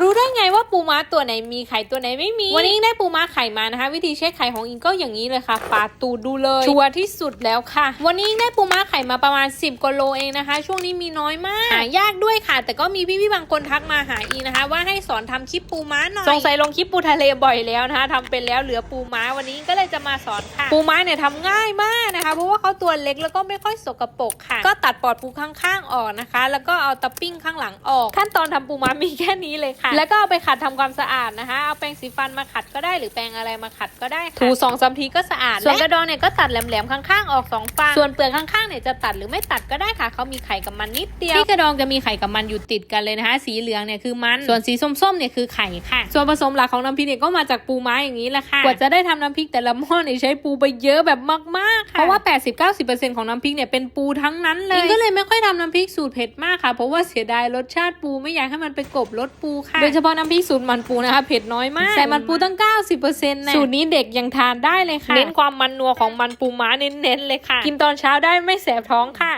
รู้ได้ไงว่า ปูม้าตัวไหนมีไข่ตัวไหนไม่มี วันนี้อิงได้ปูม้าไข่มานะคะ วิธีเช็คไข่ของอิงก็อย่างนี้เลยค่ะปาดตูดดูเลยชัวร์ที่สุดแล้วค่ะ วันนี้อิงได้ปูม้าไข่มาประมาณ 10กว่าโลเองนะคะ ช่วงนี้มีน้อยมากหายากด้วยค่ะ แต่ก็มีพี่ๆบางคนทักมาหาอิงนะคะ ว่าให้สอนทำคลิปปูม้าหน่อยสงสัยลงคลิปปูทะเลบ่อยแล้วนะคะทำเป็นแล้วเหลือปูม้าวันนี้อิงก็เลยจะมาสอนค่ะ ปูม้าเนี่ยทำง่ายมากนะคะ เพราะว่าเขาตัวเล็กแล้วก็ไม่ค่อยสกปรกค่ะ ก็ตัดปอดปูข้างๆออกนะคะ แล้วก็เอาตะปิ้งข้างหลังออก ขั้นตอนทำปูม้ามีแค่นี้เลยค่ะ แล้วก็เอาไปขัดทำความสะอาดนะคะ เอาแปรงสีฟันมาขัดก็ได้หรือแปรงอะไรมาขัดก็ได้ค่ะถูสองสามทีก็สะอาดส่วนกระดองเนี่ยก็ตัดแหลมๆข้างๆออกสองฝั่งส่วนเปลือกข้างๆเนี่ยจะตัดหรือไม่ตัดก็ได้ค่ะเขามีไข่กับมันนิดเดียวที่กระดองจะมีไข่กับมันอยู่ติดกันเลยนะคะ สีเหลืองเนี่ยคือมันส่วนสีส้มๆเนี่ยคือไข่ค่ะ ส่วนผสมหลักของน้ำพริกเนี่ยก็มาจากปูม้าอย่างนี้แหละค่ะกว่าจะได้ทำน้ำพริกแต่ละหม้อเนี่ยใช้ปูไปเยอะแบบมากๆค่ะเพราะว่า 80-90%ของน้ำพริกเนี่ยเป็นปูทั้งนั้นเลยก็เลยไม่ค่อยทำน้ำพริกสูตรเผ็ดมากค่ะ เพราะว่าเสียดายรสชาติปูไม่อยากให้มันไปกลบรสปูค่ะโดยเฉพาะน้ำพริกสูตรมันปูนะคะเผ็ดน้อยมากใส่มันปูตั้ง 90%นะสูตรนี้เด็กยังทานได้เลยค่ะ เน้นความมันนัวของมันปูม้าเน้นๆเลยค่ะ กินตอนเช้าได้ไม่แสบท้องค่ะ